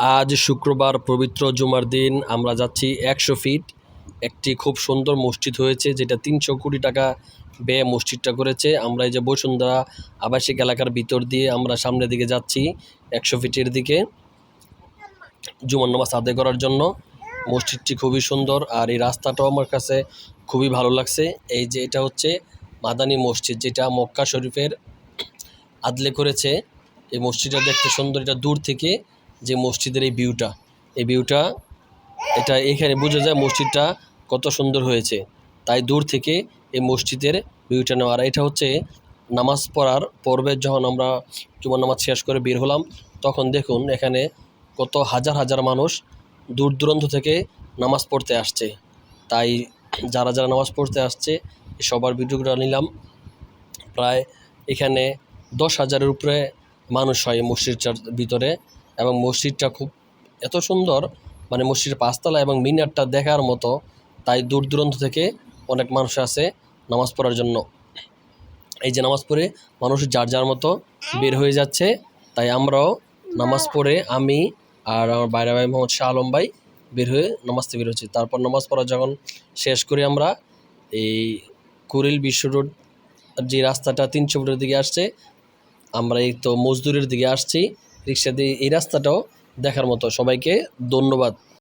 আজ শুক্রবার পবিত্র জুমার দিন, আমরা যাচ্ছি একশো ফিট। একটি খুব সুন্দর মসজিদ হয়েছে, যেটা তিনশো কোটি টাকা ব্যয়ে মসজিদটা করেছে। আমরা এই যে বসুন্ধরা আবাসিক এলাকার ভিতর দিয়ে আমরা সামনের দিকে যাচ্ছি, একশো ফিটের দিকে জুমার নামাজ আদায় করার জন্য। মসজিদটি খুবই সুন্দর আর এই রাস্তাটাও আমার কাছে খুবই ভালো লাগছে। এই যে এটা হচ্ছে মাদানী মসজিদ, যেটা মক্কা শরীফের আদলে করেছে। এই মসজিদটা দেখতে সুন্দর, এটা দূর থেকে যে মসজিদের এই ভিউটা এই ভিউটা এটা এখানে বোঝা যায় মসজিদটা কত সুন্দর হয়েছে। তাই দূর থেকে এই মসজিদের ভিউটা নেওয়া। আর এটা হচ্ছে নামাজ পড়ার পর্বে যখন আমরা জুমার নামাজ শেষ করে বের হলাম, তখন দেখুন এখানে কত হাজার হাজার মানুষ দূর দূরান্ত থেকে নামাজ পড়তে আসছে। তাই যারা যারা নামাজ পড়তে আসছে সবার ভিডিওগুলো নিলাম। প্রায় এখানে দশ হাজারের উপরে মানুষ হয় মসজিদটার ভিতরে। এবং মসজিদটা খুব এত সুন্দর মানে মসজিদের পাঁচতলা এবং মিনারটা দেখার মতো, তাই দূর দূরান্ত থেকে অনেক মানুষ আসে নামাজ পড়ার জন্য। এই যে নামাজ পড়ে মানুষ যার যার মতো বের হয়ে যাচ্ছে, তাই আমরাও নামাজ পড়ে আমি আর আমার বাইরে ভাই মোহাম্মদ শাহ আলম ভাই বের হয়ে নামাজতে বের হচ্ছি তারপর নামাজ পড়া যখন শেষ করি আমরা, এই কুরিল বিশ্ব রোড যে রাস্তাটা তিনশো ফুটের দিকে আসছে, আমরা এই তো মজদুরের দিকে আসছি। রিক্সা দিয়ে এই রাস্তাটাও দেখার মতো সবাইকে ধন্যবাদ।